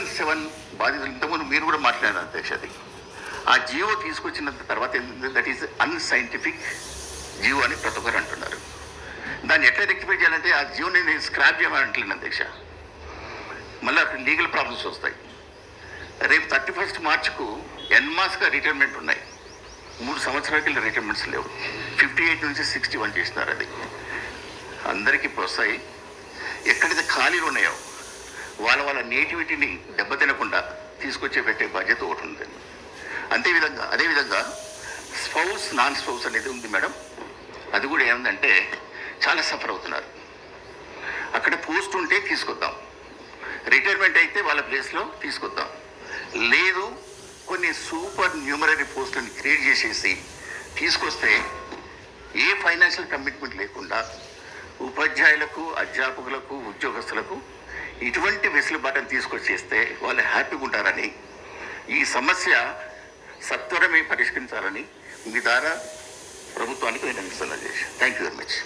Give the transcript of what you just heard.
Seven బాధితులు ఇంతకుముందు మీరు కూడా మాట్లాడారు అధ్యక్ష అది. ఆ జియో తీసుకొచ్చిన తర్వాత దట్ ఈస్ అన్సైంటిఫిక్ జియో అని ప్రతి ఒక్కరు అంటున్నారు. దాన్ని ఎట్లా రెక్టిఫై చేయాలంటే ఆ జియోని నేను స్క్రాప్ చేయమంటలేను అధ్యక్ష. మళ్ళీ అక్కడ లీగల్ ప్రాబ్లమ్స్ వస్తాయి. రేపు థర్టీ ఫస్ట్ మార్చ్కు ఎన్మాస్గా రిటైర్మెంట్ ఉన్నాయి. మూడు సంవత్సరాలకి రిటైర్మెంట్స్ లేవు. ఫిఫ్టీ ఎయిట్ నుంచి సిక్స్టీ వన్ చేసినారు అది. అందరికీ వస్తాయి ఎక్కడైతే ఖాళీలు ఉన్నాయో వాళ్ళ వాళ్ళ నేటివిటీని దెబ్బతినకుండా తీసుకొచ్చే పెట్టే బాధ్యత ఒకటి ఉంది. అంతేవిధంగా అదేవిధంగా స్పౌస్ నాన్ స్పౌస్ అనేది ఉంది మేడం. అది కూడా ఏముందంటే చాలా సఫర్ అవుతున్నారు. అక్కడ పోస్ట్ ఉంటే తీసుకొద్దాం. రిటైర్మెంట్ అయితే వాళ్ళ ప్లేస్లో తీసుకొద్దాం. లేదు కొన్ని సూపర్ న్యూమరరీ పోస్టులను క్రియేట్ చేసేసి తీసుకొస్తే ఏ ఫైనాన్షియల్ కమిట్మెంట్ లేకుండా ఉపాధ్యాయులకు అధ్యాపకులకు ఉద్యోగస్తులకు ఇటువంటి వెసులుబాటును తీసుకొచ్చేస్తే వాళ్ళు హ్యాపీగా ఉంటారని ఈ సమస్య సత్వరమే పరిష్కరించాలని మీ ద్వారా ప్రభుత్వానికి విన్నవిస్తున్నాను థ్యాంక్ యూ వెరీ మచ్